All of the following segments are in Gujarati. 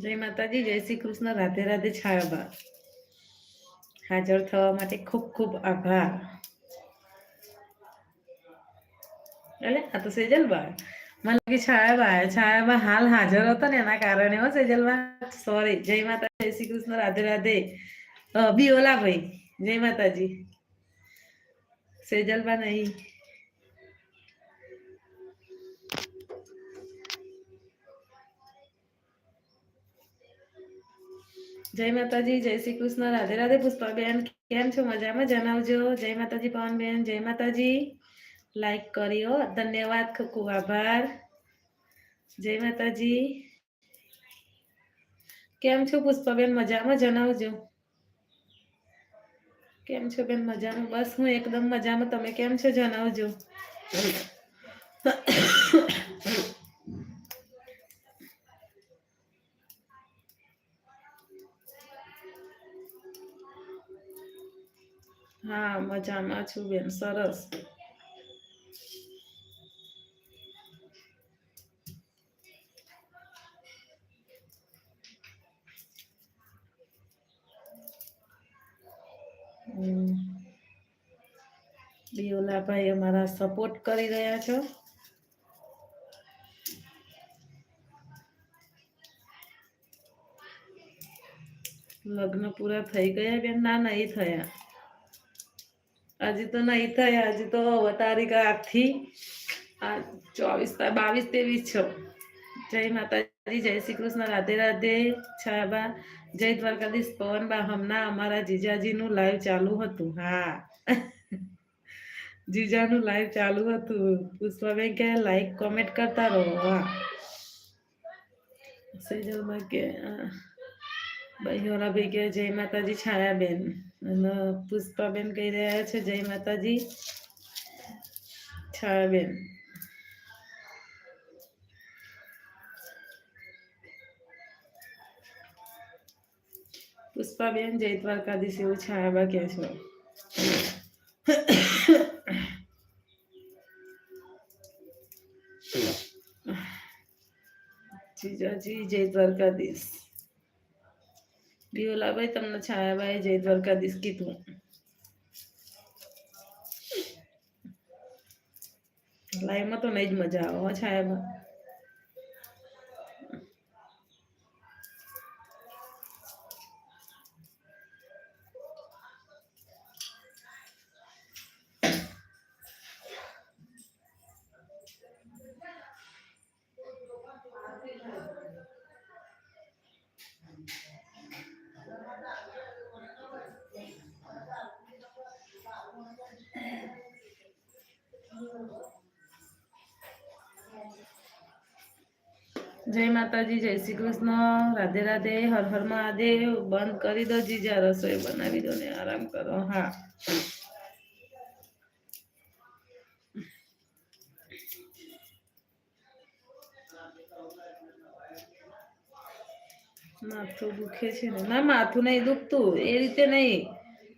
જય માતાજી જય શ્રી કૃષ્ણ. રાધે રાધે છાયાબા હાજર થવા માટે ખૂબ ખૂબ આભાર. એટલે આ તો સેજલબા મને લાગે છાયાબા છાયાબા હાલ હાજર હતા ને એના કારણે હો સેજલબા સોરી જય માતા જય શ્રી કૃષ્ણ. રાધે રાધે. અ, બિયોલા ભાઈ. જય માતાજી. સેજલબા નહીં. જય માતાજી, જય શ્રી કૃષ્ણ. રાધે રાધે પુષ્પાબેન. કેમ છો? મજામાં? જણાવજો. જય માતાજી પવનબેન. જય માતાજી. લાઈક કર્યો. ધન્યવાદ. ખૂબ ખૂબ આભાર. જય માતાજી. કેમ છો પુષ્પાબેન? મજામાં? જણાવજો. કેમ છો બેન? મજામાં? બસ હું એકદમ મજામાં. તમે કેમ છો? જણાવજો. હા, મજામાં છું બેન, સરસ. બિયોલાભાઈ અમારા સપોર્ટ કરી રહ્યા છો. લગ્ન પૂરા થઈ ગયા બેન, ના નહીં થયા. હજી તો નહીં થાય હજી તો તારીખ આઠથી, આ ચોવીસ બાવીસ ત્રેવીસ છો. જય માતાજી, જય શ્રી કૃષ્ણ, રાધે રાધે, છાબા, જય દ્વારકાધીશ પવનબા હમણાં અમારા જીજાજીનું લાઈવ ચાલુ હતું, હા. જીજાનું લાઈવ ચાલુ હતું. પુષ્પાબેન કે લાઈક કોમેન્ટ કરતા રહો, હા. સૈજલમાં કે ભાઈ કે જય માતાજી, છાયાબેન. પુષ્પાબેન કહી રહ્યા છે, જય માતાજી. છાયાબેન. પુષ્પાબેન, જય દ્વારકાધીશ એવું છાયાબા કે છો. જીજાજી, જય દ્વારકાધીશ. બિયોલાભાઈ તમને છાયાભાઈ જય દ્વારકાધીશ કીધું લાઈવમાં તો નહીં જ મજા આવે હો છાયામાં જય માતાજી, જય શ્રી કૃષ્ણ. રાધે રાધે, હર હર મહાદેવ. બંધ કરી દો જીજા રસોઈ બનાવી દો ને આરામ કરો. હા. માથું દુખે છે ને. ના, માથું નહીં દુખતું. એ રીતે નહીં.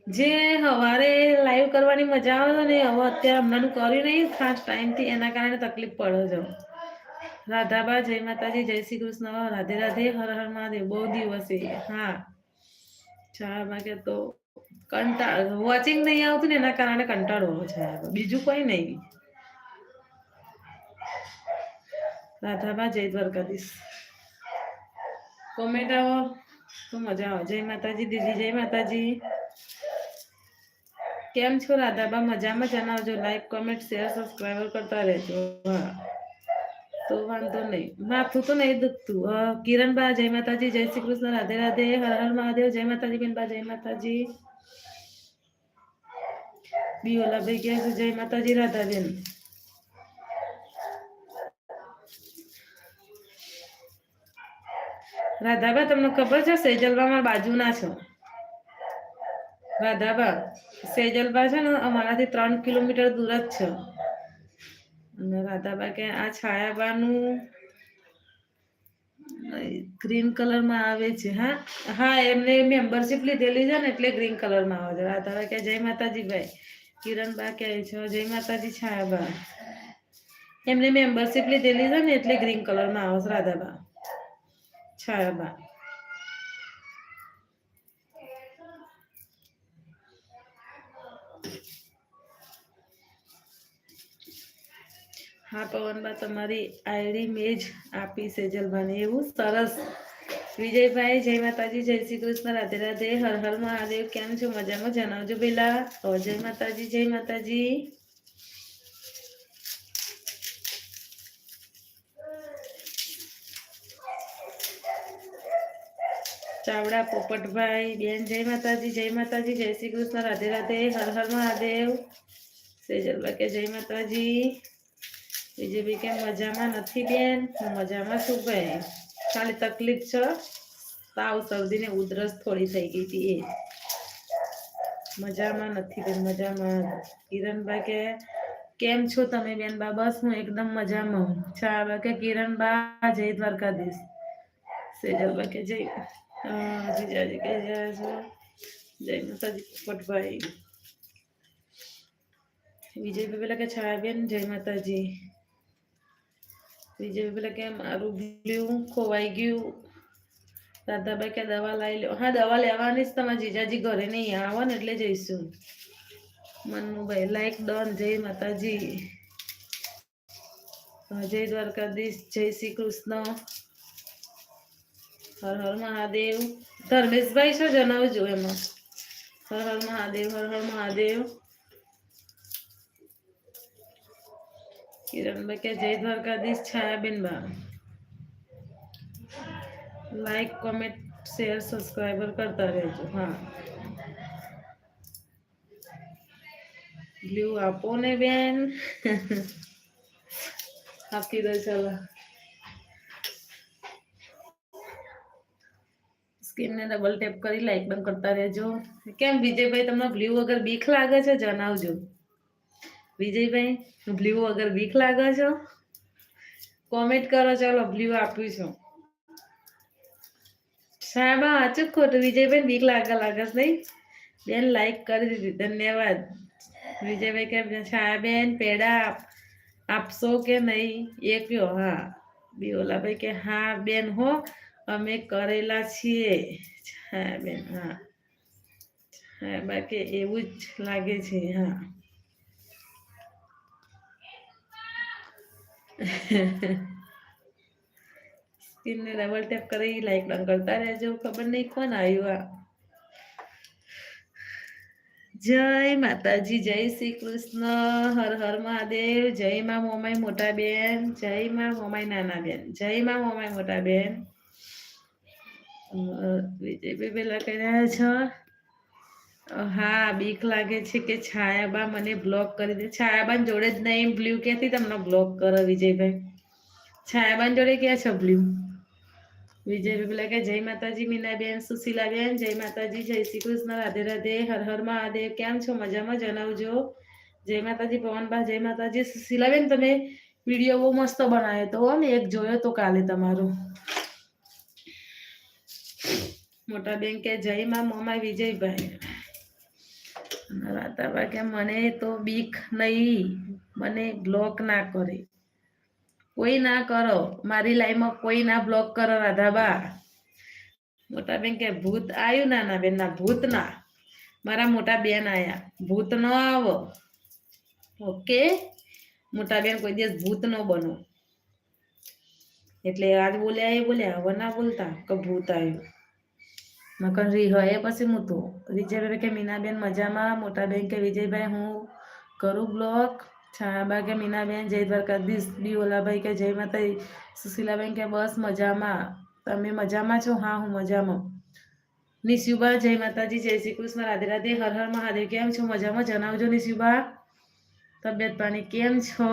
જે સવારે લાઈવ કરવાની મજા આવે ને, હવે અત્યારે હમણાં કર્યું નહીં. ખાસ ટાઈમથી એના કારણે તકલીફ પડે છે. રાધાબા, જય માતાજી, જય શ્રી કૃષ્ણ, રાધે રાધે, હર હર મહાદેવ, બહુ દિવસે હા. ચાર વાગે તો કંટાળ વોચિંગ નહીં આવતું ને એના કારણે કંટાળો છે બીજું કોઈ નહીં. રાધાબા, જય દ્વારકાધીશ. કોમેન્ટ આવો. તો મજા આવે. જય માતાજી, દીદી, જય માતાજી. કેમ છો રાધાબા? મજામાં જણાવજો. લાઈક કોમેન્ટ શેર સબસ્ક્રાઈબર કરતા રહેજો. હા. તો વાંધો નહીં માથું તો નહીં દુખતું કિરણબા જય માતાજી જય શ્રી કૃષ્ણ રાધે રાધે હર હર મહાદેવ જય માતાજી બેનબા જય માતાજી બિયોલાભાઈ ગયા છે જય માતાજી રાધાબેન રાધાબા તમને ખબર છે સેજલબા મારા બાજુના છો રાધાબા સેજલબા છે ને અમારાથી ત્રણ કિલોમીટર દૂર જ છે અને રાધાબા કે આ છાયાબાનું ગ્રીન કલરમાં આવે છે. હા હા, એમને મેમ્બરશીપ લીધેલી છે ને એટલે ગ્રીન કલરમાં આવે છે. રાધાબા કે જય માતાજી ભાઈ. કિરણબા કહે છે, જય માતાજી છાયાબા. એમને મેમ્બરશીપ લીધેલી છે ને એટલે ગ્રીન કલરમાં આવે છે રાધાબા. છાયાબા. હા પવનબા તમારી આઈડી મેં આપી સેજલભાને એવું સરસ. વિજયભાઈ, જય માતાજી, જય શ્રી કૃષ્ણ. રાધે રાધે. હર હર મહાદેવ. કેમ છો? મજામાં? જણાવજો પેલા. જય માતાજી જય માતાજી. ચાવડા પોપટભાઈ, બેન, જય માતાજી જય માતાજી, જય શ્રી કૃષ્ણ. રાધે રાધે. હર હર મહાદેવ. સેજલભાઈ કે જય માતાજી. બીજેબી કેમ મજામાં નથી બેન હું મજામાં છું ભાઈ ખાલી તકલીફ છે. તાવ, શરદી ને ઉધરસ થોડી થઈ ગઈ હતી એ. મજામાં નથી બેન, મજામાં. કિરણબા કે, કેમ છો તમે બેન બા બસ હું એકદમ મજામાં હું? ચાલો કે કિરણબા જય દ્વારકાધીશ. સેજલબા કે, જય જીજાજી કે જય જય માતાજી પોપટભાઈ વિજયભાઈ પેલા કે છાયાબેન જય માતાજી. વિજયભાઈ પેલા કે મારું બ્લ્યુ ખોવાઈ ગયું. દાદાભાઈ કે દવા લાવી લો. હા, દવા લેવાની જ તમારા જીજાજી ઘરે નહીં આવો ને એટલે જઈશું. મનનુભાઈ લાઈક ડન જય માતાજી. જય દ્વારકાધીશ. જય શ્રી કૃષ્ણ. હર હર મહાદેવ. ધર્મેશભાઈ શું જણાવજો એમાં? હર હર મહાદેવ, હર હર મહાદેવ. કિરણભાઈ કે જય દ્વારકાધીશ છાયાબેન બા લાઈક કોમેન્ટ શેર સબસ્ક્રાઈબર કરતા રહેજો, હા. બ્લુ આપો ને બેન. આપી દો ચાલો સ્કીનને ડબલ ટેપ કરી લાઈક બંધ કરતા રહેજો. કેમ, વિજયભાઈ, તમને બ્લુ વગર બીક લાગે છે? જણાવજો. વિજયભાઈ બ્લુ વગર બીક લાગે છો? કોમેન્ટ કરો, ચાલો, બ્લુ આપ્યું છું સાહેબ વાંચું ખોટું વિજયભાઈ બીક લાગે લાગે છે નહીં? બેન લાઈક કરી દીધી. ધન્યવાદ. વિજયભાઈ કેમ છે છાયાબેન પેડા, આપ- આપશો કે નહીં? એ કયો, હા. બિયોલાભાઈ કે, હા, બેન, હો, અમે કરેલા છીએ. છાયાબેન હા. હા, બાકી એવું જ લાગે છે, હા. સ્ક્રીનને ડબલ ટેપ કરી લાઈક ડન કરતા રહેજો, ખબર નહીં કોણ આવ્યું આ. જય માતાજી, જય શ્રી કૃષ્ણ, હર હર મહાદેવ, જય માં મોમાઈ મોટા બેન, જય માં મોમાઈ નાના બેન, જય માં મોમાઈ મોટા બેન. વિજયભાઈ પેલા કહી રહ્યા છો. હા બીક લાગે છે કે છાયાબા મને બ્લોક કરી દે. છાયાબાન જોડે જ નહીં બ્લુ ક્યાંથી તમને બ્લોક કરો વિજયભાઈ? છાયાબાન જોડે ક્યાં છો બ્લુ? વિજયભાઈ પેલા કે જય માતાજી મીનાબેન સુશીલાબેન જય માતાજી જય શ્રી કૃષ્ણ રાધે રાધે હર હર મહાદેવ કેમ છો? મજામાં જણાવજો. જય માતાજી પવનબા જય માતાજી સુશીલાબેન તમે વીડિયો બહુ મસ્ત બનાવ્યો તો હો, એક જોયો તો કાલે તમારો. મોટા બેન કે જય માં મોમાં વિજયભાઈ. રાધાબા કે મને તો બીક નહીં, મને બ્લોક ના કરે. કોઈ ના કરો, મારી લાઈફમાં કોઈ ના બ્લોક કરો, રાધાબા. મોટા બેન કે, ભૂત આવ્યું ના ના બેન ના, ભૂત ના. મારા મોટા બેન આયા. ભૂત ન આવો. ઓકે. મોટા બેન કોઈ દિવસ ભૂત ન બનો. એટલે આજ બોલ્યા એ બોલ્યા, હવે ના બોલતા કે ભૂત આવ્યું નકર રી હોય પછી હું તો. વિજયભાઈ કે મીનાબેન મજામાં? મોટા બેન કે વિજયભાઈ, હું કરું બ્લોક? છાયાબા કે મીનાબેન? જય દ્વારકાધીશ. બી ઓલાભાઈ કે જય માતા સુશીલાબેન કે બસ મજામાં. તમે મજામાં છો? હા, હું મજામાં. નિશુબા, જય માતાજી, જય શ્રી કૃષ્ણ. રાધે રાધે. હર હર મહાદેવ. કેમ છો? મજામાં? જણાવજો નિશુબા. તબિયત પાણી કેમ છો?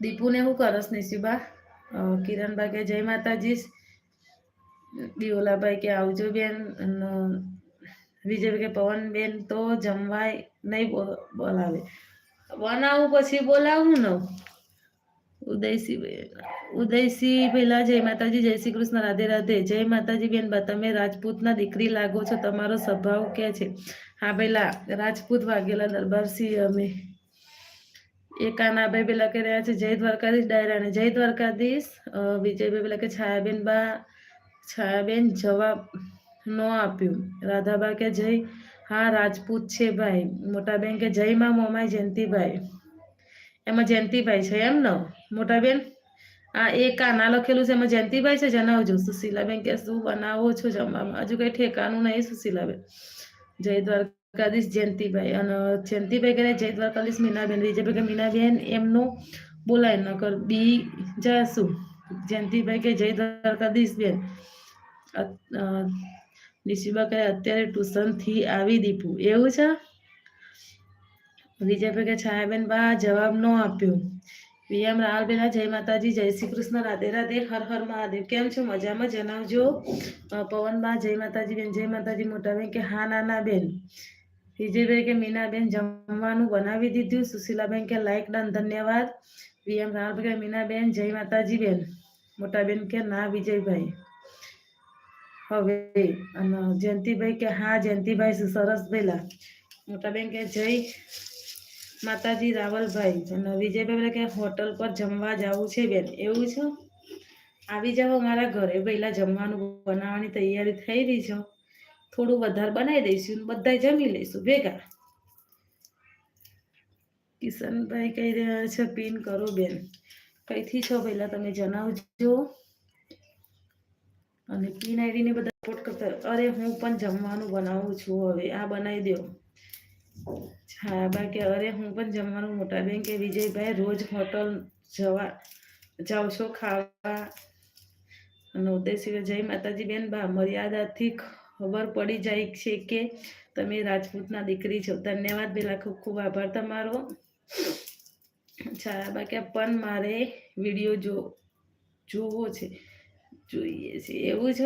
દીપુને હું કરસ નિશુબા? કિરણબા કે જય માતાજી. દિયોલાભાઈ કે આવજો બેન વિજયભાઈ કે પવન બેન તો જમવાય નહીં બોલાવે. બનાવું પછી બોલાવું ને. ઉદયસિંહ ઉદયસિંહ પેલા જય માતાજી, જય શ્રી કૃષ્ણ, રાધે રાધે. જય માતાજી બેન તમે રાજપૂતના દીકરી લાગો છો, તમારો સ્વભાવ કે છે? હા પેલા રાજપૂત વાઘેલા દરબારસિંહ અમે. એ કાનાભાઈ પેલા કે રહ્યા છે, જય દ્વારકાધીશ ડાયરાને. જય દ્વારકાધીશ વિજયભાઈ પેલા કે છાયાબેન બા છાયાબેન જવાબ ન આપ્યું. રાધાબા કે, જય. હા, રાજપૂત છે ભાઈ. મોટા બેન કે, જય માં મોમાય જયંતિભાઈ. એમાં જયંતિભાઈ છે એમ ને? મોટા બેન આ એ કાના લખેલું છે, એમાં જયંતિભાઈ છે? જણાવજો. સુશીલાબેન કે, શું બનાવો છો જમવામાં? હજુ કઈ ઠેકાનું નહીં સુશીલાબેન. જય દ્વારકાધીશ જયંતિભાઈ. અને જયંતિભાઈ કહે, જય દ્વારકાધીશ મીનાબેન. રીજે કે મીનાબેન, એમનું બોલાય નકર બી જાશું જયંતિભાઈ કે જય દ્વારકાધીશ બેન. નિશિબા કહે, અત્યારે ટ્યુશનથી આવી દીપું. એવું છે? વિજયભાઈ કે છાયાબેન બા જવાબ ન આપ્યો. વીએમ રાહલબેન જય માતાજી, જય શ્રી કૃષ્ણ, રાધે રાધે, હર હર મહાદેવ. કેમ છો? મજામાં? જણાવજો. પવનમાં જય માતાજી બેન, જય માતાજી મોટા બેન કે, હા, નાના બેન. વિજયભાઈ કે, મીનાબેન, જમવાનું બનાવી દીધું. સુશીલાબેન કે, લાઈક ડન, ધન્યવાદ. વીએમ રાહુલભાઈ મીનાબેન, જય માતાજી બેન મોટા બેન કે ના, વિજયભાઈ. હવે, અને જયંતિભાઈ કે હા, જયંતિભાઈ સરસ પેલા મોટા બેન કે જય માતાજી રાવલભાઈ. અને વિજયભાઈ કે હોટલ પર જમવા જવું છે બેન. એવું છે? આવી જાઓ મારા ઘરે. પહેલા જમવાનું બનાવવાની તૈયારી થઈ રહી છે. થોડું વધારે બનાવી દઈશું બધા જમી લઈશું. ભેગા. કિશનભાઈ કહી રહ્યા છે, પિન કરો બેન. કઈથી છો પહેલા તમે જણાવજો. અને પિન આઈડીને બધા સપોર્ટ કરતા અરે, હું પણ જમવાનું બનાવું છું હવે. આ બનાવી દો. હા બા કે, અરે, હું પણ જમવાનું મોટા બેન કે, વિજયભાઈ, રોજ હોટલ જવા જાઓ છો ખાવા. અને સિવાય, જય માતાજી બેન, બા, મર્યાદાથી ખબર પડી જાય છે કે, તમે રાજપૂતના દીકરી છો. ધન્યવાદ પેલા ખૂબ ખૂબ આભાર તમારો. છાયાબા કે પણ મારે વીડિયો જો, જોવો છે. જોઈએ છે. એવું છે?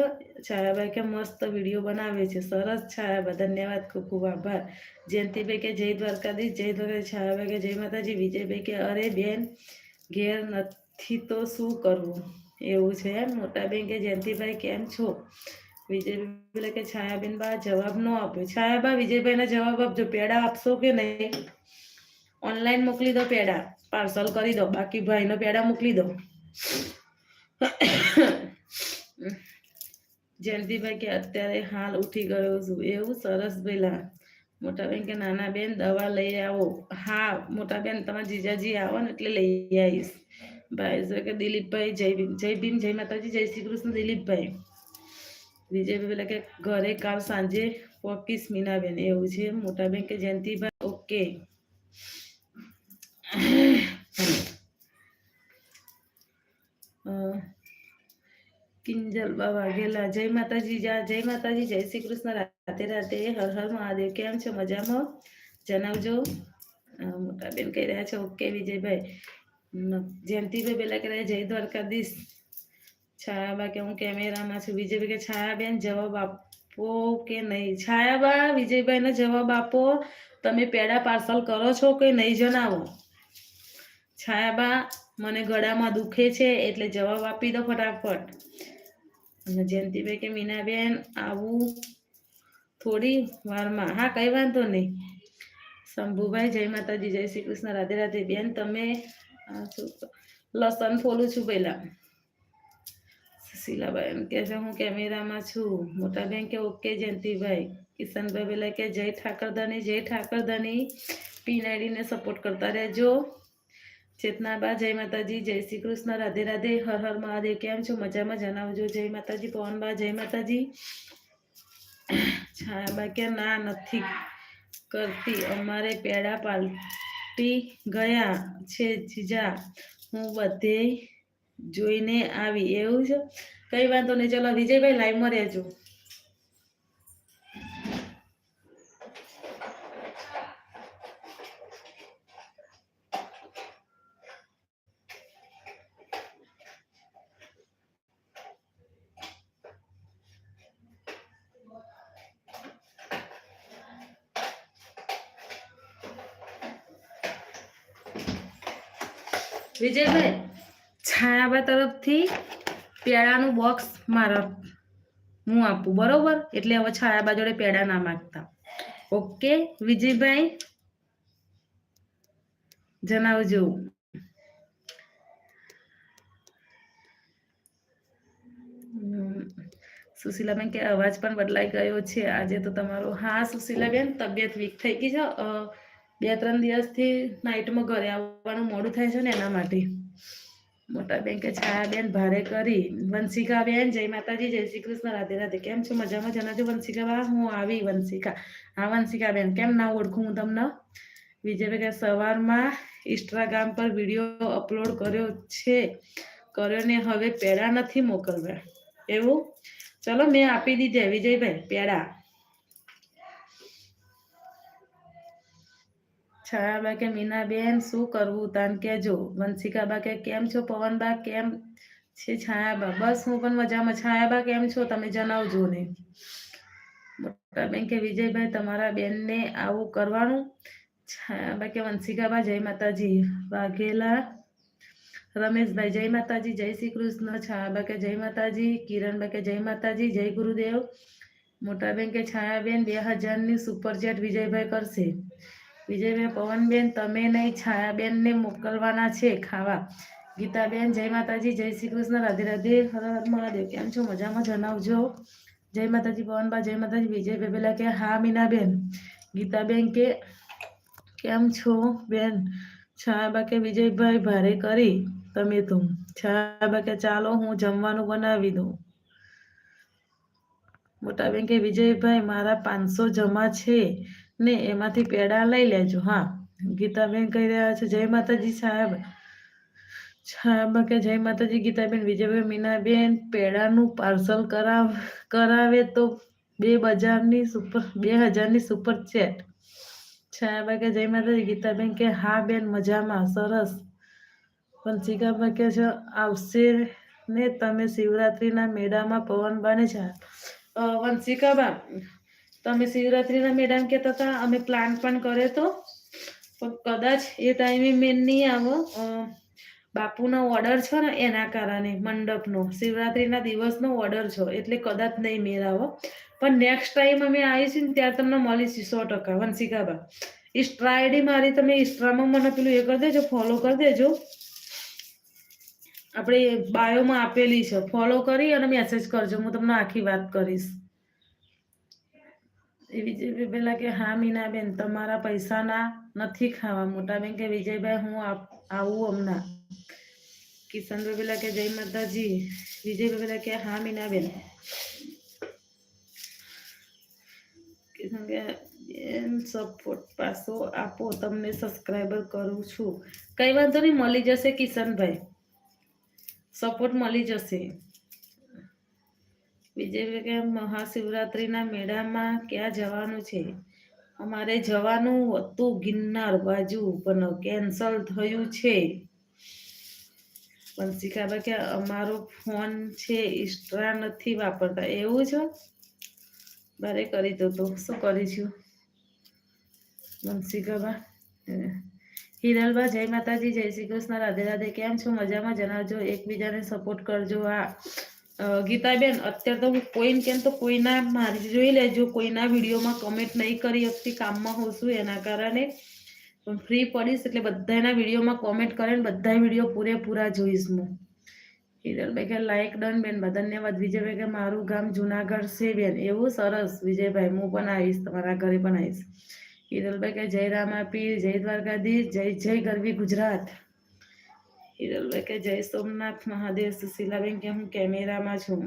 છાયાભાઈ કે મસ્ત વીડિયો બનાવે છે. સરસ છાયાબા ધન્યવાદ. ખૂબ ખૂબ આભાર. જયંતિભાઈ કે જય દ્વારકાધીશ જય દ્વારકાધીશ, છાયાભાઈ કે જય માતાજી, વિજયભાઈ કે અરે બેન, ઘેર નથી તો શું કરવું? એવું છે એમ? મોટા કે જયંતિભાઈ, કેમ છો? વિજયભાઈ કે છાયાબેન બા જવાબ ન આપ્યો છાયાબા, વિજયભાઈના જવાબ આપજો. પેડા આપશો કે નહીં? ઓનલાઈન મોકલી દો પેડા પાર્સલ કરી દો, બાકી ભાઈનો પેડા મોકલી દો. જયંતિભાઈ કે અત્યારે હાલ ઉઠી ગયો છું. એવું સરસ ભેલા મોટા કે નાના બેન, દવા લઈ આવો. હા, મોટા બેન, તમારા જીજાજી આવો ને એટલે લઈ આવીશ. ભાઈ છે કે દિલીપભાઈ, જય ભીમ જય ભીમ, જય માતાજી, જય શ્રી કૃષ્ણ, દિલીપભાઈ. વિજયભાઈ પેલા કે ઘરે કાલ સાંજે પોકીસ મીનાબેન. એવું છે. મોટા કે જયંતિભાઈ, ઓકે. અ, બાબા ગેલા. જય માતાજી જા જય માતાજી જય શ્રી કૃષ્ણ. રાતે રાતે હર હર મહાદેવ. કેમ છો? મજામાં? જણાવજો. અ, મોટા બેન કહી રહ્યા છે ઓકે વિજયભાઈ. જયંતિભાઈ પેલા કહી રહ્યા જય દ્વારકાધીશ. છાયાબા કે હું કેમેરામાં છું. વિજયભાઈ કે છાયાબેન જવાબ આપો કે નહીં? છાયાબા વિજયભાઈને જવાબ આપો. તમે પેડા પાર્સલ કરો છો કે નહીં જણાવો? છાયાબા મને ગળામાં દુખે છે એટલે જવાબ આપી દો ફટાફટ. અને જયંતિભાઈ કે, મીનાબેન, આવું થોડી વારમાં. હા, કઈ વાંધો નહીં. શંભુભાઈ, જય માતાજી, જય શ્રી કૃષ્ણ, રાધે રાધે. બેન, તમે લસણ ફોલું છું પહેલા. શીલાભાઈ એમ કે છે, હું કેમેરામાં છું. મોટા બેન કે, ઓકે, જયંતિભાઈ. કિશનભાઈ પેલા કે, જય ઠાકરદાની જય ઠાકરદાની. પીનાડીને સપોર્ટ કરતા રહેજો. ચેતનાબા જય માતાજી, જય શ્રી કૃષ્ણ, રાધે રાધે, હર હર મહાદેવ, કેમ છો? મજામાં જણાવજો. જય માતાજી પવનબા જય માતાજી. છાયાબા કે ના નથી કરતી. અમારે પેડા પાલટી ગયા છે જીજા. હું બધે જોઈને આવી. એવું છે? કઈ વાંધો નહીં. ચલો, વિજયભાઈ લાઈવમાં રહેજો. વિજયભાઈ, છાયાબા તરફથી પેડાનું બોક્સ મારા હું આપું, બરોબર? એટલે હવે છાયાબા જોડે પેડા ના માગતા. ઓકે વિજયભાઈ, જણાવજો. સુશીલાબેન કે અવાજ પણ બદલાઈ ગયો છે. આજે તો તમારો, હા, સુશીલાબેન, તબિયત વીક થઈ ગઈ છે. બે ત્રણ દિવસથી નાઇટમાં ઘરે આવવાનું મોડું થાય છે ને એના માટે. મોટા બેન કે છાયાબેન ભારે કરી. વંશિકા બેન, જય માતાજી, જય શ્રી કૃષ્ણ, રાધે રાધે. કેમ છો? મજામાં જણાવજો વંશિકા બા, હું આવી વંશિકા. હા, વંશિકા બેન, કેમ ના ઓળખું હું તમને? વિજયભાઈ કે સવારમાં ઇન્સ્ટાગ્રામ પર વીડિયો અપલોડ કર્યો છે. કર્યો ને હવે પેડા નથી મોકલવા. એવું? ચલો, મેં આપી દીધે. વિજયભાઈ, પેડા. છાયાબા કે મીનાબેન શું કરવું? તાન કેજો વંશિકાબા કે, કેમ છો પવનબા? કેમ છે છાયાબા? બસ હું પણ મજામાં. છાયાબા, કેમ છો? તમે જણાવજો ને. મોટાબેન કે, વિજયભાઈ, તમારા બેનને આવું કરવાનું? છાયાબા કે, વંશિકાબા, જય માતાજી. વાઘેલા, રમેશભાઈ, જય માતાજી, જય શ્રી કૃષ્ણ. છાયાબા કે, જય માતાજી. કિરણબા કે, જય માતાજી, જય ગુરુદેવ. મોટાબેન કે, છાયાબેન, બે હજારની સુપર ચેટ વિજયભાઈ કરશે. વિજયભાઈ પવનબેન, તમે નહીં, છાયાબેનને મોકલવાના છે ખાવા. ગીતાબેન, જય માતાજી, જય શ્રી કૃષ્ણ, રાધે રાધે મહાદેવ. કેમ છો? મજામાં? જણાવજો. જય માતાજી પવનબા જય માતાજી. વિજયભાઈ પેલા કે, હા, મીનાબેન. ગીતાબેન કે, કેમ છો, બેન? છાયાબા કે, વિજયભાઈ, ભારે કરી તમે તો. છાયાબા કે, ચાલો, હું જમવાનું બનાવી દઉં. મોટા બેન કે, વિજયભાઈ, મારા પાંચસો જમા છે. ને એમાંથી પેડા લઈ લેજો હા. ગીતાબેન કહી રહ્યા છે જય માતાજી સાહેબ. સાહેબ કે જય માતાજી ગીતાબેન વિજયભાઈ મીનાબેન પેડાનું પાર્સલ કરાવ કરાવે તો બે બજારની સુપર બે હજારની સુપર ચેટ. છાયાબા કે જય માતાજી ગીતાબેન કે હા બેન મજામાં સરસ. વંશિકાબા કે છે આવશે ને તમે શિવરાત્રિના મેળામાં પવનબાને છે અ, વંશિકાબા તમે શિવરાત્રિના મેડમ કહેતા હતા. અમે પ્લાન પણ કર્યો તો પણ કદાચ એ ટાઈમે મેન નહીં આવો. બાપુનો ઓર્ડર છે ને, એના કારણે મંડપનો. શિવરાત્રિના દિવસનો ઓર્ડર છો. એટલે કદાચ નહીં મેળ આવો. પણ નેક્સ્ટ ટાઈમ અમે આવીશું ને, ત્યારે તમને મળીશું સો ટકા. વંશિકાબા ઇસ્ટ્રા આઈડી મારી તમે ઇસ્ટ્રામાં મને પેલું એ કરી દેજો ફોલો કરી દેજો. આપણે બાયોમાં આપેલી છે. ફોલો કરી અને મેસેજ કરજો. હું તમને આખી વાત કરીશ. એ વિજયભાઈ પેલા કે, હા, મીનાબેન, તમારા પૈસાના નથી ખાવા. મોટા બેન કે, વિજયભાઈ, હું આવું હમણાં. કિશનભાઈ પેલા કે, જય માતાજી. વિજયભાઈ પેલા કે, હા, મીનાબેન. કિશન કે, બેન સપોર્ટ પાછો આપો. તમને સબસ્ક્રાઈબર કરું છું. કઈ વાંધો નહીં, મળી જશે કિશનભાઈ. સપોર્ટ મળી જશે. વિજયભાઈ કે મહાશિવરાત્રિના મેળામાં ક્યાં જવાનું છે? અમારે જવાનું હતું ગિરનાર બાજુ પણ કેન્સલ થયું છે. વંશિકાબા કે અમારો ફોન છે ઇસ્ટ્રા નથી વાપરતા. એવું છે? મારે કરી દો તો. શું કરીશું વંશિકાબા હમ. હિરલબા જય માતાજી જય શ્રી કૃષ્ણ. રાધે રાધે. કેમ છો? મજામાં? જણાવજો. એકબીજાને સપોર્ટ કરજો. અ, ગીતાબેન, અત્યારે તો હું કોઈને કેમ તો કોઈના મારી જોઈ લેજો, કોઈના વિડીયોમાં કમેન્ટ નહીં કરી શકતી, કામમાં હોઉં છું એના કારણે. પણ ફ્રી પડીશ એટલે બધાના વિડીયોમાં કોમેન્ટ કરે ને બધા વીડિયો પૂરેપૂરા જોઈશ હું. હિરલભાઈ કે લાઈક ડન બેન. ધન્યવાદ. વિજયભાઈ કે, મારું ગામ જુનાગઢ છે, બેન. એવું સરસ. વિજયભાઈ, હું પણ આવીશ, તમારા ઘરે પણ આવીશ. હિરલભાઈ કે, જય રામાપીર, જય દ્વારકાધીશ, જય જય ગરવી ગુજરાત. હિરલભાઈ કે જય સોમનાથ મહાદેવ સુશીલાબેન કે હું કેમેરામાં છું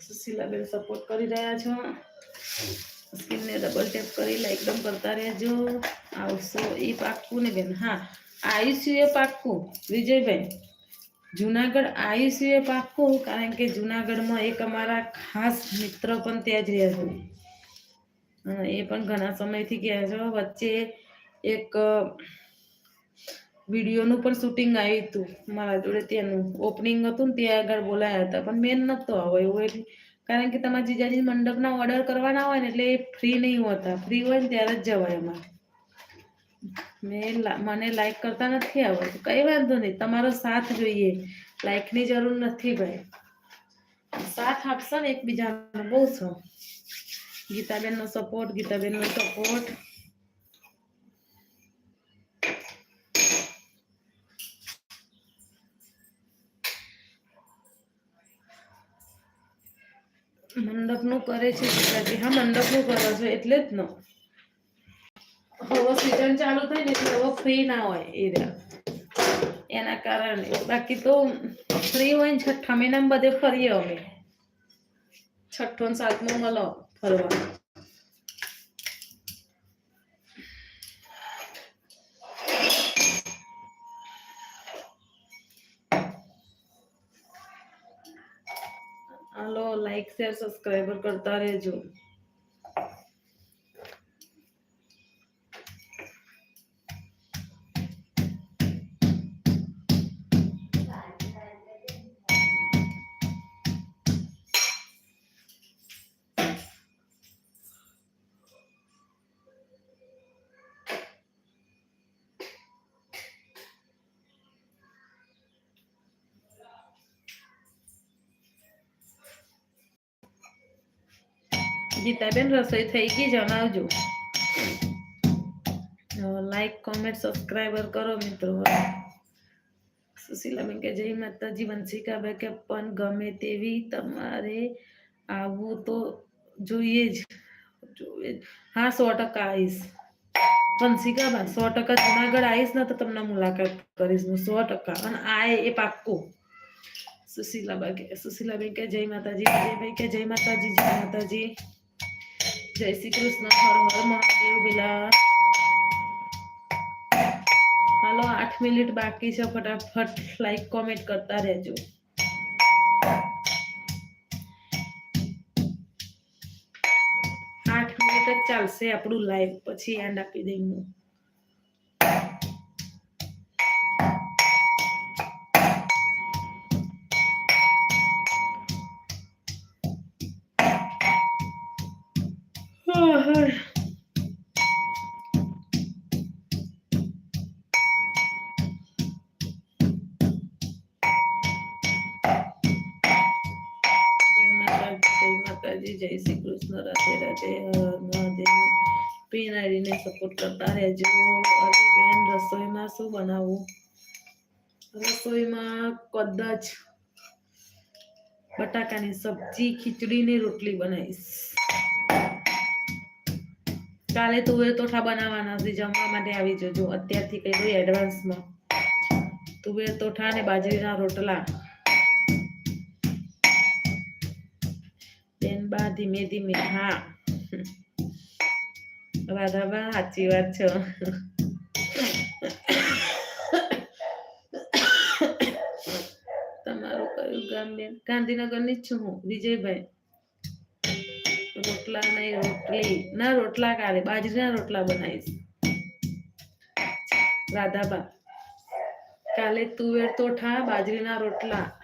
સુશીલાબેન સપોર્ટ કરી રહ્યા છો સ્કીનને ડબલ ટેપ કરી લે એકદમ કરતા રહેજો આવશો એ પાક્કું ને બેન હા આયુષ્યુ એ પાક્કું વિજયભાઈ જુનાગઢ આયુષ્યુ એ પાક્કું કારણ કે જુનાગઢમાં એક અમારા ખાસ મિત્ર પણ ત્યાં જ રહ્યા છે એ પણ ઘણા સમયથી ગયા છે વચ્ચે એક વિડીયોનું પણ શૂટિંગ આવ્યું હતું મારા જોડે ત્યાંનું. ઓપનિંગ હતું ને ત્યાં આગળ બોલાયા હતા, પણ મેન નહોતો આવો એવું એટલે કારણ કે તમારા જીજાજી મંડપના ઓર્ડર કરવાના હોય ને એટલે એ ફ્રી નહીં હોતા. ફ્રી હોય ને ત્યારે જ જવાય એમાં. મેં મને લાઈક કરતા નથી આવડતું. કઈ વાંધો નહીં, તમારો સાથ જોઈએ. લાઈકની જરૂર નથી ભાઈ. સાથ આપશો ને એકબીજાનો? બહુ છો ગીતાબેનનો સપોર્ટ ગીતાબેનનો સપોર્ટ મંડપનું કરે છે સીતાજી હા મંડપનું કરો છો, એટલે જ ન. હવે સિઝન ચાલુ થાય ને એટલે હવે ફ્રી ના હોય એ એના કારણે. બાકી તો ફ્રી હોય ને છઠ્ઠા મહિનામાં બધે ફરીએ અમે. છઠ્ઠો ને સાતમો મળો. ફરવા હાલો લાઈક શેર સબસ્ક્રાઈબર કરતા રહેજો. ગીતાબેન રસોઈ થઈ ગઈ જણાવજો લાઈક કોમેન્ટ સબસ્ક્રાઈબર કરો મિત્રો. સુશીલાબેન કે, જય માતાજી, વંશિકાબેન કે, પણ ગમે તેવી તમારે આવવું તો જોઈએ જ. જોઈએ હા, સો ટકા આવીશ. વંશિકાબા સો ટકા જુનાગઢ આવીશ ને તો તમને મુલાકાત કરીશ હું, સો ટકા. અને આ એ પાક્કું. સુશીલાબા કે, સુશીલાબેન કે, જય માતાજી, વિજયભાઈ કે, જય માતાજી જય માતાજી. જય શ્રી કૃષ્ણ, હર હર મહાદેવ બિલા હાલો, આઠ મિનિટ બાકી છે, ફટાફટ લાઈક કોમેન્ટ કરતા રહેજો. આઠ મિનિટ જ ચાલશે આપણું લાઈવ પછી એન્ડ આપી દઈશું. હા સપોર્ટ કરતા રહેજો. અરે બેન, રસોઈમાં શું બનાવવું રસોઈમાં કદાચ બટાકાની સબ્જી, ખીચડીની રોટલી બનાવીશ. કાલે તુવેર તોઠા બનાવવાના છે, જમવા માટે આવી જજો. અત્યારથી કહી દઉં એડવાન્સમાં તુવેર તોઠા અને બાજરીના રોટલા. બેનબા ધીમે ધીમે, હા. રાધાબા, સાચી વાત છે. તમારું કયું ગામ બેન? ગાંધીનગરની જ છું હું, વિજયભાઈ. રોટલા નહીં, રોટલી. ના, રોટલા કાલે. બાજરીના રોટલા બનાવીશ. રાધાબા, કાલે તુવેર તોઠા, બાજરીના રોટલા.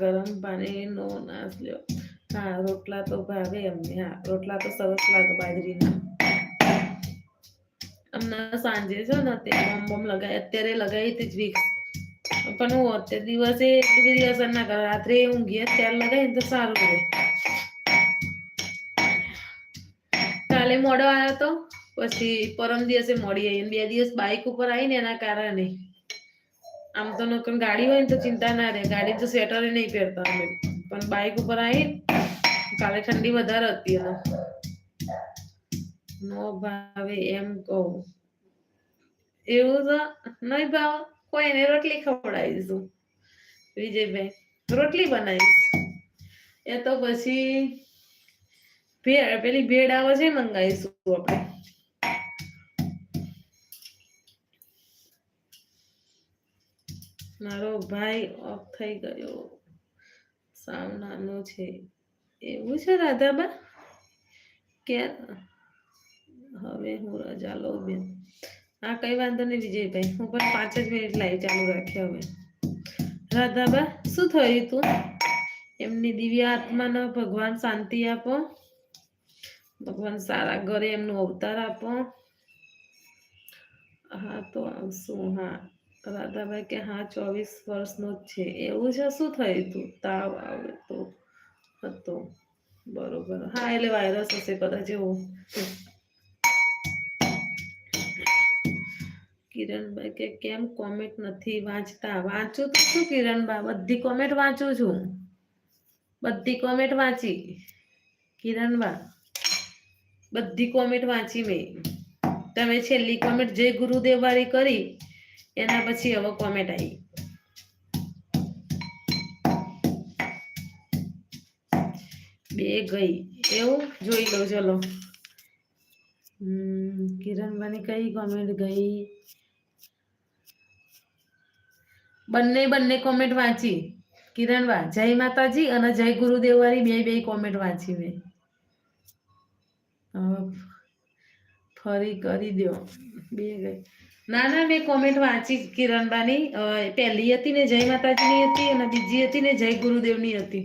ગરમ પાણીનો નાશ લ્યો. હા, રોટલા તો ભાવે અમને, હા, રોટલા તો સરસ લાગે બાજરીના. અમને સાંજે છે ને તે બમ બમ લગાવી અત્યારે લગાવી હતી જ વીક્સ. પણ હું અત્યારે દિવસે એટલી બધી અસર ના કરે. રાત્રે ઊંઘીએ ત્યારે લગાવી તો સારું રહે. કાલે મોડો આવ્યો તો, પછી પરમ દિવસે મોડી આવી બે દિવસ બાઇક ઉપર આવીને એના કારણે. આમ તો નકર ગાડી હોય ને તો ચિંતા ના રહે. ગાડી તો સ્વેટર નહીં પહેરતા અમે. પણ બાઇક ઉપર આવી કાલે ઠંડી વધારે હતી એને. નો ભાવે એમ કહું. એવું તો નહીં ભાવ. કોઈને રોટલી ખવડાવીશું વિજયભાઈ, રોટલી બનાવીશ. એ તો પછી ભેળ પેલી ભેળ આવે છે મંગાવીશું આપણે. મારો ભાઈ ઓફ થઈ ગયો. સાવ નાનો છે. એવું છે રાધાબા? કે હવે હું રજા લઉં બેન. હા, કઈ વાંધો નહીં વિજયભાઈ. હું પણ પાંચ જ મિનિટ લાઈવ ચાલુ રાખી હવે. રાધાબા, શું થયું તું? એમની દિવ્ય આત્માને ભગવાન શાંતિ આપો. ભગવાન સારા ઘરે એમનું અવતાર આપો. હા, તો આવશું હા. રાધાભાઈ કે હા, ચોવીસ વર્ષનો જ છે. એવું છે, શું થયું તું? તાવ આવે તો હતો. બરોબર. હા, એટલે વાયરસ હશે કદાચ એવું. કિરણભાઈ કે કેમ કોમેન્ટ નથી વાંચતા? વાંચું તો શું કિરણભાઈ. બધી કોમેન્ટ વાંચું છું. બધી કોમેન્ટ વાંચી. કિરણબા બધી કોમેન્ટ વાંચી મેં. તમે છેલ્લી કોમેન્ટ જય ગુરુદેવ વાળી કરી એના પછી હવે કોમેન્ટ આવી. બે ગઈ. એવું? જોઈ લઉં ચલો. કિરણભાઈ કઈ કોમેન્ટ ગઈ? બંને બંને કોમેન્ટ વાંચી. કિરણબા જય માતાજી અને જય ગુરુદેવ વાળી બે બે કોમેન્ટ વાંચી મેં. ફરી કરી દો બે ગઈ. ના ના, મેં કોમેન્ટ વાંચી કિરણબાની પહેલી હતી ને, જય માતાજીની હતી અને બીજી હતી ને, જય ગુરુદેવની હતી.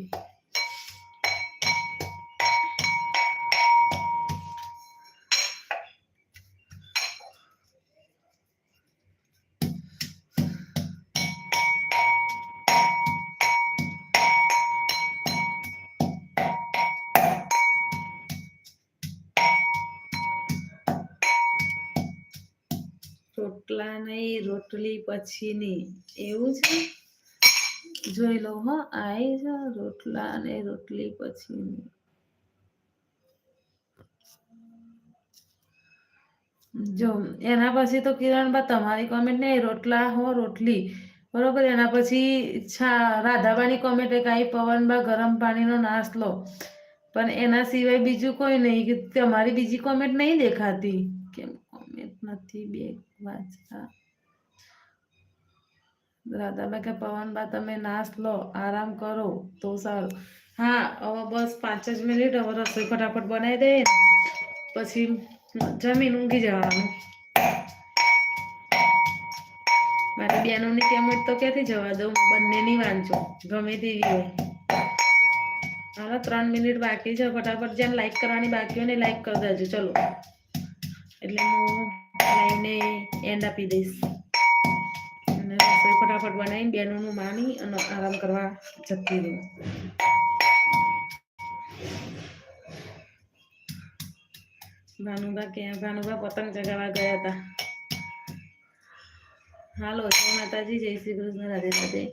રોટલી પછીની. એવું છે? જોઈ લો હો, આઈ છે રોટલા અને રોટલી પછીની. જો, એના પછી તો કિરણબા તમારી કોમેન્ટ નહીં રોટલા હો, રોટલી. બરોબર, એના પછી રાધાબાની કોમેન્ટ એક આવી પવનબા ગરમ પાણીનો નાશ લો. પણ એના સિવાય બીજું કોઈ નહીં, કે તમારી બીજી કોમેન્ટ નહીં દેખાતી? કેમ કોમેન્ટ નથી બે વાંચતા રાધાબા કે પવનબા તમે નાશ લો, આરામ કરો, તો સારું. હા, હવે બસ પાંચ જ મિનિટ, હવે રસોઈ ફટાફટ બનાવી દે પછી જમીન ઊંઘી જવાનું. મારી કેમ કેમેટ તો ક્યાંથી જવા દઉં? બંનેની વાંચો ગમે તેવી હોય. હાલો, ત્રણ મિનિટ બાકી છે, ફટાફટ જેમ લાઈક કરવાની બાકી હોય ને લાઈક કરી દેજો. ચલો. એટલે હું લાઈવને એન્ડ આપી દઈશ. ફટાફટ બનાવીને બહેનોનું માની અને આરામ કરવા જતી રહું. ભાનુભા ક્યાં? ભાનુબા પતંગ ચગાવવા ગયા હતા. હાલો, જય માતાજી, જય શ્રી કૃષ્ણ રાધે રાધે